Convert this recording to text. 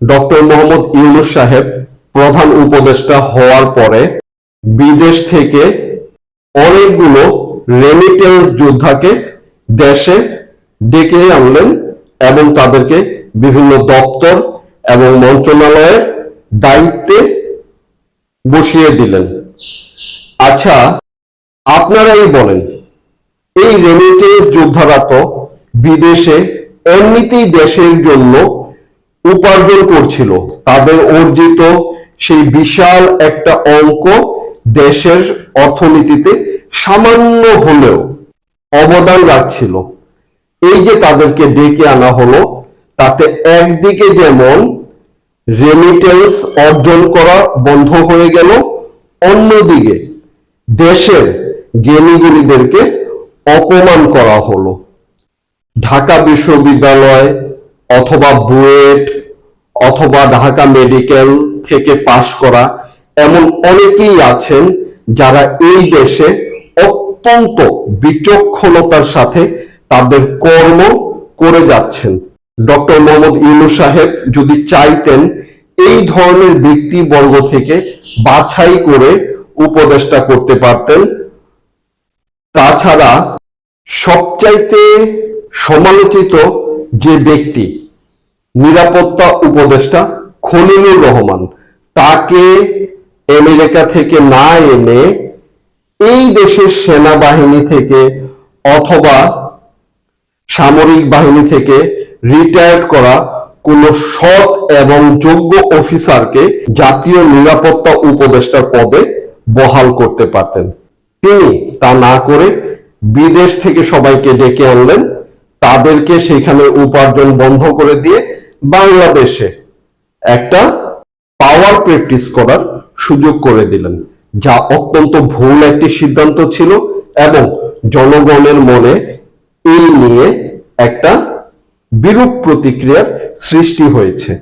Doctor Mohammad Yunus সাহেব প্রধান উপদেষ্টা হওয়ার পরে বিদেশ থেকে অনেকগুলো রেমিটেন্স যোদ্ধাকে দেশে ডেকে আনলেন এবং তাদেরকে বিভিন্ন দপ্তর এবং মন্ত্রণালয়ের দায়িত্বে বসিয়ে দিলেন। আচ্ছা আপনারাই বলেন, এই রেমিটেন্স যোদ্ধারা তো বিদেশে এমনিতেই দেশের জন্য উপার্জন করছিল। তাদের অর্জিত সেই বিশাল একটা অঙ্ক দেশের অর্থনীতিতে সামান্য হলেও অবদান রাখছিল। এই যে তাদেরকে ডেকে আনা হলো, তাতে একদিকে যেমন রেমিটেন্স অর্জন করা বন্ধ হয়ে গেল, অন্যদিকে দেশের জ্ঞানীগুণীদেরকে অপমান করা হলো। ঢাকা বিশ্ববিদ্যালয় অথবা বুয়েট অথবা ঢাকা মেডিকেল থেকে পাশ করা এমন অনেকেই আছেন যারা এই দেশে অত্যন্ত বিচক্ষণতার সাথে তাদের কর্ম করে যাচ্ছেন। ডক্টর মোহাম্মদ ইউনুস সাহেব যদি চাইতেন এই ধরনের ব্যক্তিবর্গ থেকে বাছাই করে উপদেষ্টা করতে পারতেন, তাছাড়া সবচাইতে সমালোচিত যে ব্যক্তি নিরাপত্তা উপদেষ্টা খলিলুর রহমান তাকে আমেরিকা থেকে না এনে এই দেশের সেনাবাহিনী থেকে অথবা সামরিক বাহিনী থেকে রিটায়ার্ড করা কোন সৎ এবং যোগ্য অফিসারকে জাতীয় নিরাপত্তা উপদেষ্টার পদে বহাল করতে পারতেন। তিনি তা না করে বিদেশ থেকে সবাইকে ডেকে আনলেন, তাদেরকে সেখানে উপার্জন বন্ধ করে দিয়ে বাংলাদেশে একটা পাওয়ার প্র্যাকটিস করার সুযোগ করে দিলেন, যা অত্যন্ত ভুল একটি সিদ্ধান্ত ছিল এবং জনগণের মনে এই নিয়ে একটা বিরূপ প্রতিক্রিয়ার সৃষ্টি হয়েছে।